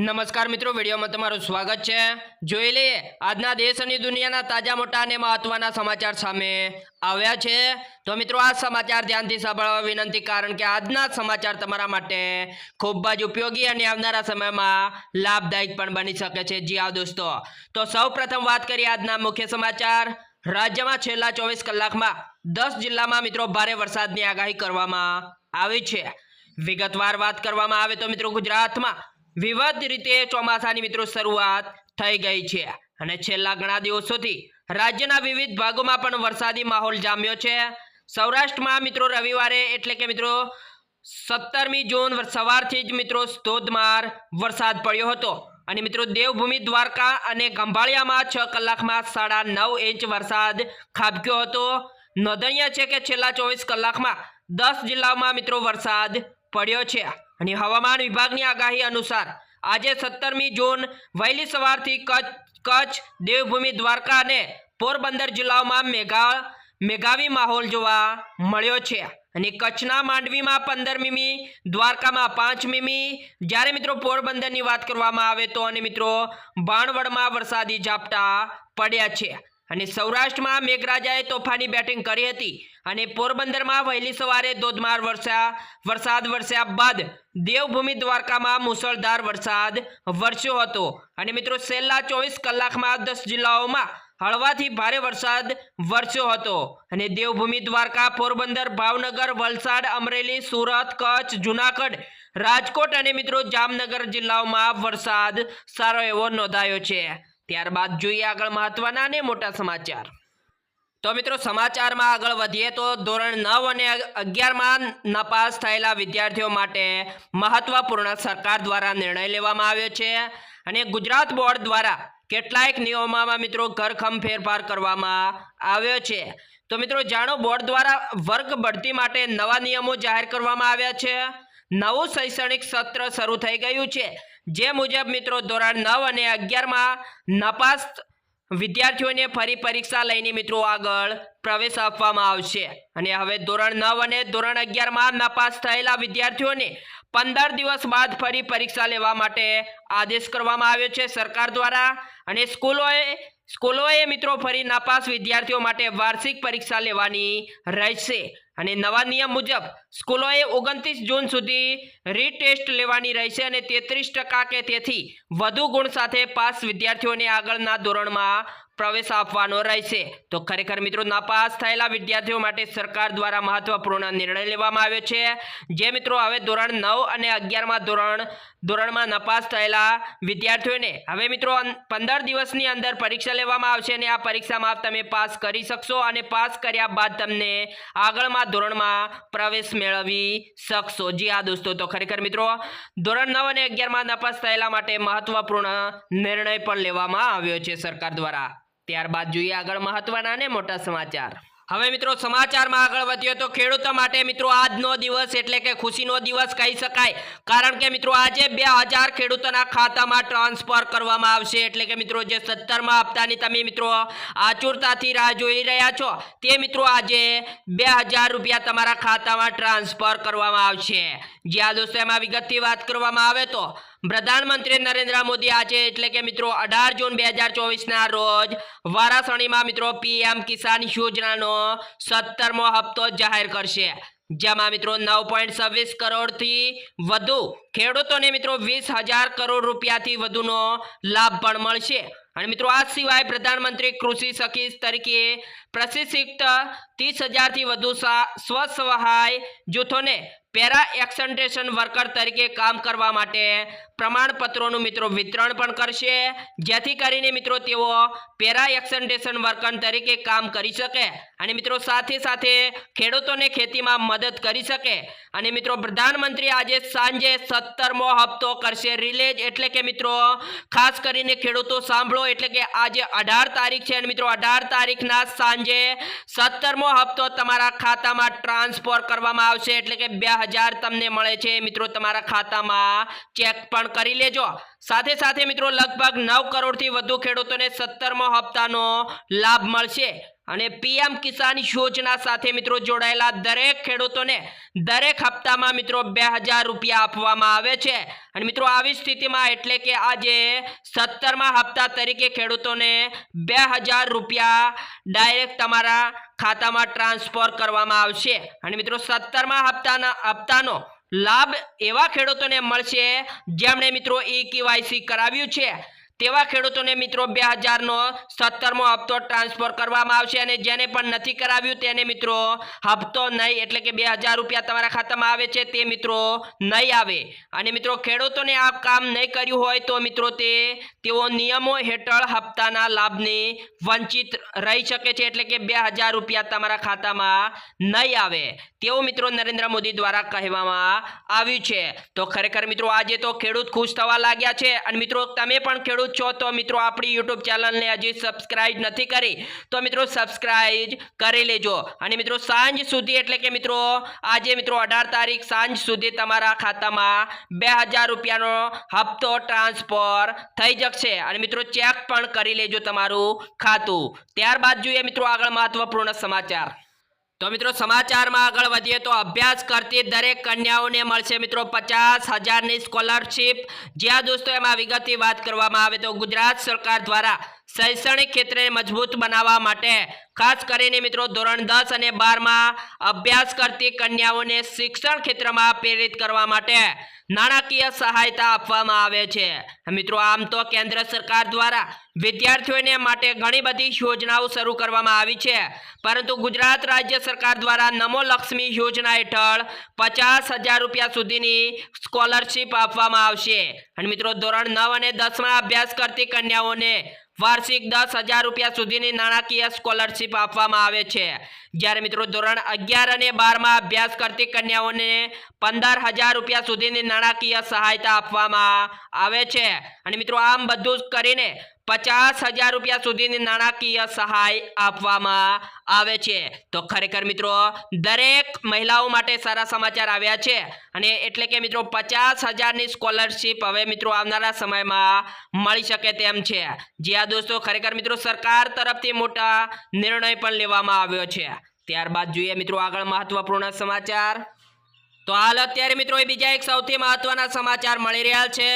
નમસ્કાર મિત્રો, વિડીયોમાં તમારું સ્વાગત છે. જોઈ લઈએ, આજના દેશ અને દુનિયાના તાજા મોટા અને મહત્વના સમાચાર સામે આવ્યા છે. તો મિત્રો, આ સમાચાર ધ્યાનથી સાંભળવા વિનંતી, કારણ કે આજના સમાચાર તમારા માટે ખૂબ જ ઉપયોગી અને આવનારા સમયમાં લાભદાયક પણ બની શકે છે. જી હા, દોસ્તો. તો સૌપ્રથમ વાત કરીએ આજના મુખ્ય સમાચાર. રાજ્યમાં છેલ્લા ચોવીસ કલાકમાં દસ જિલ્લામાં મિત્રો ભારે વરસાદની આગાહી કરવામાં આવી છે. વિગતવાર વાત કરવામાં આવે તો મિત્રો ગુજરાતમાં વિવિધ રીતે ચોમાસાની મિત્રો શરૂઆત થઈ ગઈ છે. અને છેલ્લા ઘણા દિવસોથી રાજ્યના વિવિધ ભાગોમાં પણ વરસાદી માહોલ જામ્યો છે. સૌરાષ્ટ્રમાં મિત્રો રવિવારે એટલે કે મિત્રો સત્તરમી જૂન સવારથી જ મિત્રો ધોધમાર વરસાદ પડ્યો હતો. અને મિત્રો દેવભૂમિ દ્વારકા અને ગંભાળિયામાં છ કલાકમાં સાડા નવ ઇંચ વરસાદ ખાબક્યો હતો. નોંધનીય છે કે છેલ્લા ચોવીસ કલાકમાં દસ જિલ્લાઓમાં મિત્રો વરસાદ પડ્યો છે. અને હવામાન વિભાગની આગાહી અનુસાર, આજે સત્તરમી જૂન વહેલી સવારથી કચ્છ કચ્છ, દેવભૂમિ, દ્વારકા અને પોરબંદર જિલ્લાઓમાં મેઘા, મેઘાવી માહોલ જોવા મળ્યો છે. અને કચ્છના માંડવીમાં પંદર મીમી દ્વારકામાં પાંચ મીમી જ્યારે મિત્રો પોરબંદરની વાત કરવામાં આવે તો અને મિત્રો, બાણવડમાં વરસાદી ઝાપટા પડ્યા છે. અને સૌરાષ્ટ્રમાં મેઘરાજાએ તોફાની બેટિંગ કરી હતી અને પોરબંદરમાં વહેલી સવારે ધોધમાર વરસા વરસાદ વરસ્યા બાદ દેવભૂમિ દ્વારકામાં મુસળધાર વરસાદ વરસ્યો હતો. અને મિત્રો, છેલ્લા ચોવીસ કલાકમાં દસ જિલ્લાઓમાં હળવાથી ભારે વરસાદ વરસ્યો હતો. અને દેવભૂમિ દ્વારકા, પોરબંદર, ભાવનગર, વલસાડ, અમરેલી, સુરત, કચ્છ, જુનાગઢ, રાજકોટ અને મિત્રો, જામનગર જિલ્લાઓમાં વરસાદ સારો એવો નોંધાયો છે. ત્યારબાદ જોઈએ આગળ મહત્વના અને મોટા સમાચાર. તો મિત્રો, સમાચારમાં આગળ વધીએ તો ધોરણ નવ અને અગિયારમાં નપાસ થયેલા વિદ્યાર્થીઓ માટે મહત્વપૂર્ણ સરકાર દ્વારા નિર્ણય લેવામાં આવ્યો છે અને ગુજરાત બોર્ડ દ્વારા કેટલાક નિયમોમાં મિત્રો ઘરખમ ફેરફાર કરવામાં આવ્યો છે. તો મિત્રો, જાણો, બોર્ડ દ્વારા વર્ગ બઢતી માટે નવા નિયમો જાહેર કરવામાં આવ્યા છે. નવું શૈક્ષણિક સત્ર શરૂ થઈ ગયું છે. જે મુજબ મિત્રો ધોરણ નવ અને અગિયારમાં નપાસ વિદ્યાર્થીઓને ફરી પરીક્ષા લઈને મિત્રો આગળ પ્રવેશ આપવામાં આવશે. અને હવે ધોરણ નવ અને ધોરણ અગિયારમાં નપાસ થયેલા વિદ્યાર્થીઓને પંદર દિવસ બાદ ફરી પરીક્ષા લેવા માટે આદેશ કરવામાં આવ્યો છે સરકાર દ્વારા. અને સ્કૂલોએ સ્કૂલોએ મિત્રો ફરી નાપાસ વિદ્યાર્થીઓ માટે વાર્ષિક પરીક્ષા લેવાની રહેશે. અને નવા નિયમ મુજબ સ્કૂલોએ ઓગણત્રીસ જૂન સુધી રીટેસ્ટ લેવાની રહેશે અને તેત્રીસ ટકા કે તેથી વધુ ગુણ સાથે પાસ વિદ્યાર્થીઓને આગળના ધોરણમાં પ્રવેશ આપવાનો રહેશે. તો ખરેખર મિત્રો નાપાસ થયેલા વિદ્યાર્થીઓ માટે સરકાર દ્વારા મહત્વપૂર્ણ નિર્ણય લેવામાં આવ્યો છે. જે મિત્રો હવે ધોરણ નવ અને અગિયારમાં ધોરણ, ધોરણમાં નપાસ થયેલા વિદ્યાર્થીઓને હવે મિત્રો પંદર દિવસની અંદર પરીક્ષા લેવામાં આવશે અને આ પરીક્ષામાં તમે પાસ કરી શકશો અને પાસ કર્યા બાદ તમને આગળમાં ધોરણમાં પ્રવેશ મેળવી શકશો. જી હા દોસ્તો, તો ખરેખર મિત્રો ધોરણ નવ અને અગિયારમાં નપાસ થયેલા માટે મહત્વપૂર્ણ નિર્ણય પણ લેવામાં આવ્યો છે સરકાર દ્વારા. ત્યારબાદ જોઈએ આગળ મહત્વના અને મોટા સમાચાર. હવે મિત્રો સમાચારમાં આગળ વધીએ તો ખેડૂતો માટે મિત્રો આજનો દિવસ એટલે કે ખુશીનો દિવસ કહી શકાય. કારણ કે મિત્રો આજે બે હજાર ખેડૂતોના ખાતામાં ટ્રાન્સફર કરવામાં આવશે. એટલે કે મિત્રો જે સત્તરમાં હપ્તાની તમે મિત્રો આચુરતાથી રાહ જોઈ રહ્યા છો, તે મિત્રો આજે બે રૂપિયા તમારા ખાતામાં ટ્રાન્સફર કરવામાં આવશે. જ્યાં દોસ્તો એમાં વિગતથી વાત કરવામાં આવે તો પ્રધાનમંત્રી નરેન્દ્ર મોદી આજે, એટલે કે મિત્રો, અઢાર જૂન બે હજાર ચોવીસના રોજ વારાસણીમાં મિત્રો પીએમ કિસાન યોજનાનો સત્તરમો હપ્તો જાહેર કરશે. જેમાં મિત્રો નવ પોઈન્ટ છવ્વીસ કરોડથી વધુ ખેડૂતોને મિત્રો વીસ હજાર કરોડ રૂપિયાથી વધુનો લાભ પણ મળશે. અને મિત્રો, આ સિવાય પ્રધાનમંત્રી કૃષિ સખી તરીકે પ્રશિક્ષિત ત્રીસ હજારથી વધુ સ્વ સહાય જૂથોને પેરા એક્સન્ટેશન વર્કર તરીકે કામ કરવા માટે પ્રમાણપત્રોનું મિત્રો વિતરણ પણ કરશે. જેથી કરીને મિત્રો તેઓ પેરા એક્સન્ટેશન વર્કર તરીકે કામ કરી શકે અને મિત્રો સાથે સાથે ખેડૂતોને ખેતીમાં મદદ કરી શકે. અને મિત્રો પ્રધાનમંત્રી આજે સાંજે સત્તરમો હપ્તો કરશે રિલેજ એટલે કે મિત્રો ખાસ કરીને ખેડૂતો સાંભળો એટલે કે આજે અઢાર તારીખ છે અને મિત્રો અઢાર તારીખના સાંજે સત્તરમો હપ્તો તમારા ખાતામાં ટ્રાન્સફર કરવામાં આવશે એટલે કે બે હજાર તમને મળે છે. મિત્રો, તમારા ખાતામાં ચેક પણ કરી લેજો. સાથે સાથે મિત્રો, લગભગ નવ કરોડથી વધુ ખેડૂતોને સત્તરમો હપ્તાનો લાભ મળશે. અને પીએમ કિસાન યોજના સાથે મિત્રો જોડાયેલા દરેક ખેડૂતોને દરેક હપ્તામાં મિત્રો બે હજાર રૂપિયા આપવામાં આવે છે. અને મિત્રો આવી સ્થિતિમાં એટલે કે આજે સત્તરમા હપ્તા તરીકે ખેડૂતોને બે હજાર રૂપિયા ડાયરેક્ટ તમારા ખાતામાં ટ્રાન્સફર કરવામાં આવશે. અને મિત્રો સત્તરમા હપ્તાના હપ્તાનો લાભ એવા ખેડૂતોને મળશે જેમણે મિત્રો ઈ કેવાયસી કરાવ્યું છે. તેવા ખેડૂતોને મિત્રો બે હજારનો સત્તરમો હપ્તો ટ્રાન્સફર કરવામાં આવશે અને જેને પણ નથી કરાવ્યું તેને મિત્રો હપ્તો નહીં, એટલે કે બે રૂપિયા તમારા ખાતામાં આવે છે તે મિત્રો નહીં આવે. અને મિત્રો ખેડૂતોને આ કામ નહીં કર્યું હોય તો મિત્રો તે, તેઓ નિયમો હેઠળ હપ્તાના લાભને વંચિત રહી શકે છે, એટલે કે બે રૂપિયા તમારા ખાતામાં નહીં આવે. તેવું મિત્રો નરેન્દ્ર મોદી દ્વારા કહેવામાં આવ્યું છે. તો ખરેખર મિત્રો આજે તો ખેડૂત ખુશ થવા લાગ્યા છે. અને મિત્રો તમે પણ ખેડૂત છો તો મિત્રો આપણી યુટ્યુબ ચેનલને હજી સબસ્ક્રાઇબ નથી કરી, તો મિત્રો સબસ્ક્રાઇબ કરી લેજો. અને મિત્રો સાંજ સુધી, એટલે કે મિત્રો આજે મિત્રો અઢાર તારીખ સાંજ સુધી તમારા ખાતામાં બે રૂપિયાનો હપ્તો ટ્રાન્સફર થઈ જશે અને મિત્રો ચેક પણ કરી લેજો તમારું ખાતું. ત્યારબાદ જોઈએ મિત્રો આગળ મહત્વપૂર્ણ સમાચાર. તો મિત્રો સમાચારમાં આગળ વધીએ તો અભ્યાસ કરતી દરેક કન્યાઓને મળશે મિત્રો પચાસ હજારની સ્કોલરશીપ જ્યાં દોસ્તો એમાં વિગતની વાત કરવામાં આવે તો ગુજરાત સરકાર દ્વારા શૈક્ષણિક ક્ષેત્રે મજબૂત બનાવવા માટે ખાસ કરીને મિત્રો ધોરણ દસ અને બારમાં અભ્યાસ કરતી કન્યાઓને શિક્ષણ ક્ષેત્રમાં પ્રેરિત કરવા માટે નાણાકીય સહાયતા આપવામાં આવે છે. મિત્રો, આમ તો કેન્દ્ર સરકાર દ્વારા વિદ્યાર્થીઓને માટે ઘણી બધી યોજનાઓ શરૂ કરવામાં આવી છે. પરંતુ ગુજરાત રાજ્ય સરકાર દ્વારા નમો લક્ષ્મી યોજના હેઠળ પચાસ હજાર રૂપિયા સુધીની સ્કોલરશીપ આપવામાં આવશે. અને મિત્રો, ધોરણ નવ અને દસમાં અભ્યાસ કરતી કન્યાઓને વાર્ષિક દસ હજાર રૂપિયા સુધીની નાણાકીય સ્કોલરશીપ આપવામાં આવે છે. જ્યારે મિત્રો ધોરણ અગિયાર અને બારમાં અભ્યાસ કરતી કન્યાઓને પંદર હજાર રૂપિયા સુધીની નાણાકીય સહાયતા આપવામાં આવે છે. અને મિત્રો આમ બધું જ કરીને પચાસ હજાર રૂપિયા સુધીની નાણાકીય સહાય આપવામાં આવે છે. તો ખરેખર મિત્રો, દરેક મહિલાઓ માટે સારા સમાચાર આવ્યા છે. અને એટલે કે મિત્રો, પચાસ હજારની સ્કોલરશીપ હવે મિત્રો આવનારા સમયમાં મળી શકે તેમ છે. જ્યાં દોસ્તો, ખરેખર મિત્રો, સરકાર તરફથી મોટા નિર્ણય પણ લેવામાં આવ્યો છે. ત્યારબાદ જોઈએ મિત્રો આગળ મહત્વપૂર્ણ સમાચાર. તો હાલ અત્યારે મિત્રો એ બીજા એક સૌથી મહત્વના સમાચાર મળી રહ્યા છે.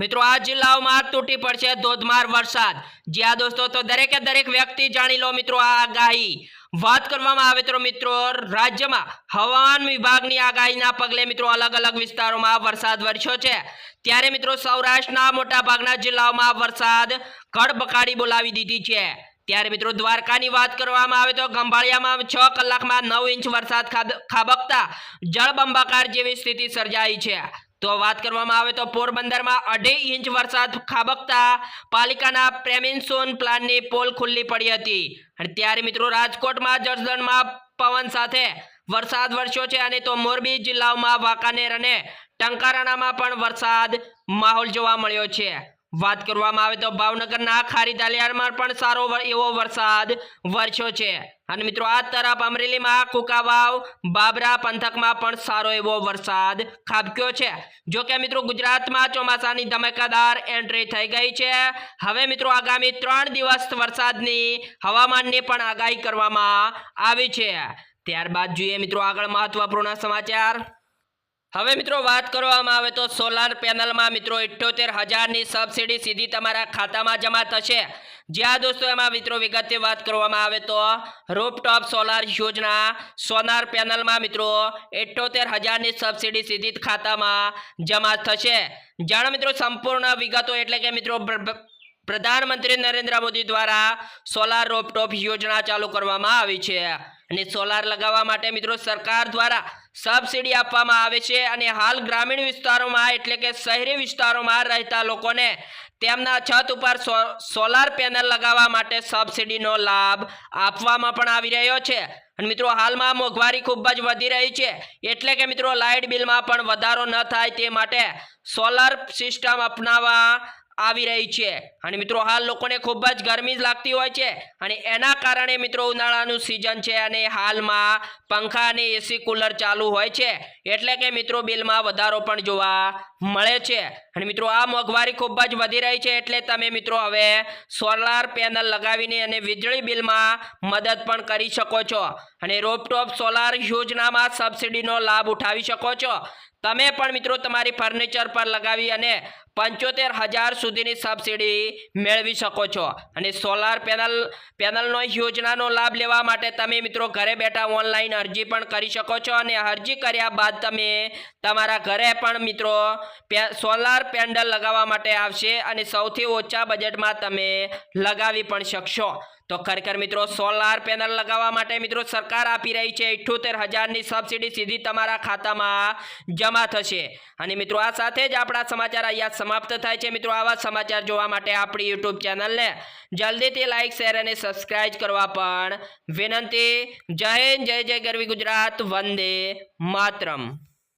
મિત્રો, આ જિલ્લાઓમાં તૂટી પડશે ધોધમાર વરસાદ. જ્યાં દોસ્તો, તો દરેકે દરેક વ્યક્તિ જાણી લો મિત્રો, આ આગાહી. વાત કરવામાં આવે તો મિત્રો, રાજ્યમાં હવામાન વિભાગની આગાહીના પગલે મિત્રો અલગ અલગ વિસ્તારોમાં વરસાદ વરસ્યો છે. ત્યારે મિત્રો સૌરાષ્ટ્રના મોટા ભાગના જિલ્લાઓમાં વરસાદ કડબકાડી બોલાવી દીધી છે. ત્યારે મિત્રો દ્વારકાની વાત કરવામાં આવે તો ખંભાળિયામાં છ કલાકમાં નવ ઇંચ વરસાદ ખાબ- ખાબકતા જળબંબાકાર જેવી સ્થિતિ સર્જાઈ છે. તો વાત કરવામાં આવે તો પોરબંદરમાં અઢી ઇંચ વરસાદ ખાબકતા પાલિકાના પ્રેમિન્સોન પ્લાનની પોલ ખુલ્લી પડી હતી. અને ત્યારે મિત્રો રાજકોટમાં જળદણમાં પવન સાથે વરસાદ વરસ્યો છે અને તો મોરબી જિલ્લાઓમાં વાંકાનેર અને ટંકારાણામાં પણ વરસાદ માહોલ જોવા મળ્યો છે. વાત કરવામાં આવે તો ભાવનગરના ખારી દાલિયારમાં પણ સારો એવો વરસાદ વરસ્યો છે. અને મિત્રો, આ તરફ અમરેલીમાં કુકાવાવ, બાબરા પંથકમાં પણ સારો એવો વરસાદ ખાબક્યો છે. જો કે મિત્રો, ગુજરાતમાં ચોમાસાની ધમાકેદાર એન્ટ્રી થઈ ગઈ છે. હવે મિત્રો, આગામી ત્રણ દિવસ વરસાદની હવામાનની પણ આગાહી કરવામાં આવી છે. ત્યારબાદ જોઈએ મિત્રો આગળ મહત્વપૂર્ણ સમાચાર. હવે મિત્રો વાત કરવામાં આવે તો સોલાર પેનલમાં મિત્રો ઇઠ્યોતેર હજારની સબસિડી સીધી તમારા ખાતામાં જમા થશે. જ્યાં દોસ્તો એમાં મિત્રો વિગતે વાત કરવામાં આવે તો રૂપટોપ સોલાર યોજના સોલાર પેનલમાં મિત્રો ઇઠ્યોતેર હજારની સબસિડી સીધી ખાતામાં જમા થશે. જાણો મિત્રો સંપૂર્ણ વિગતો એટલે કે મિત્રો પ્ર- પ્ર- પ્રધાનમંત્રી નરેન્દ્ર મોદી દ્વારા સોલાર રોપટોપ યોજના ચાલુ કરવામાં આવી છે. અને સોલાર લગાવવા માટે મિત્રો સરકાર દ્વારા સબસિડી આપવામાં આવે છે અને હાલ ગ્રામીણ વિસ્તારોમાં એટલે કે શહેરી વિસ્તારોમાં રહેતા લોકોને તેમના છત ઉપર સોલાર પેનલ લગાવવા માટે સબસિડીનો લાભ આપવામાં પણ આવી રહ્યો છે. અને મિત્રો હાલમાં મોંઘવારી ખૂબ જ વધી રહી છે. એટલે કે મિત્રો લાઇટ બિલમાં પણ વધારો ન થાય તે માટે સોલાર સિસ્ટમ અપનાવવા આવી રહી છે. અને મિત્રો, હાલ લોકોને ખૂબ જ ગરમી લાગતી હોય છે. અને એના કારણે મિત્રો, ઉનાળાનું સિઝન છે અને હાલમાં પંખા અને એસી કુલર ચાલુ હોય છે. એટલે કે મિત્રો, બિલમાં વધારો પણ જોવા મળે છે. અને મિત્રો, આ મોંઘવારી ખૂબ જ વધી રહી છે. એટલે તમે મિત્રો, હવે સોલાર પેનલ લગાવીને અને વીજળી બિલમાં મદદ પણ કરી શકો છો. અને રોપટોપ સોલાર યોજનામાં સબસિડીનો લાભ ઉઠાવી શકો છો. તમે પણ મિત્રો તમારી ફર્નિચર પર લગાવી અને પંચોતેર હજાર સુધીની સબસિડી મેળવી શકો છો. અને સોલાર પેનલ પેનલનો યોજનાનો લાભ લેવા માટે તમે મિત્રો ઘરે બેઠા ઓનલાઈન અરજી પણ કરી શકો છો અને અરજી કર્યા બાદ તમે તમારા ઘરે પણ મિત્રો સોલાર પેન્ડલ લગાવવા માટે આવશે અને સૌથી ઓછા બજેટમાં તમે લગાવી પણ શકશો. તો ખરેખર મિત્રો સોલાર પેનલ લગાવવા માટે મિત્રો સરકાર આપી રહી છે. ઇઠ્યોતેર હજારની સબસિડી સીધી તમારા ખાતામાં જમા થશે. અને મિત્રો આ સાથે જ આપણા સમાચાર અહીંયા સમાપ્ત થાય છે. મિત્રો આવા સમાચાર જોવા માટે આપણી યુટ્યુબ ચેનલને જલ્દીથી લાઇક શેર અને સબસ્ક્રાઇબ કરવા પણ વિનંતી. જય હિન્દ, જય જય ગરવી ગુજરાત, વંદે માતરમ.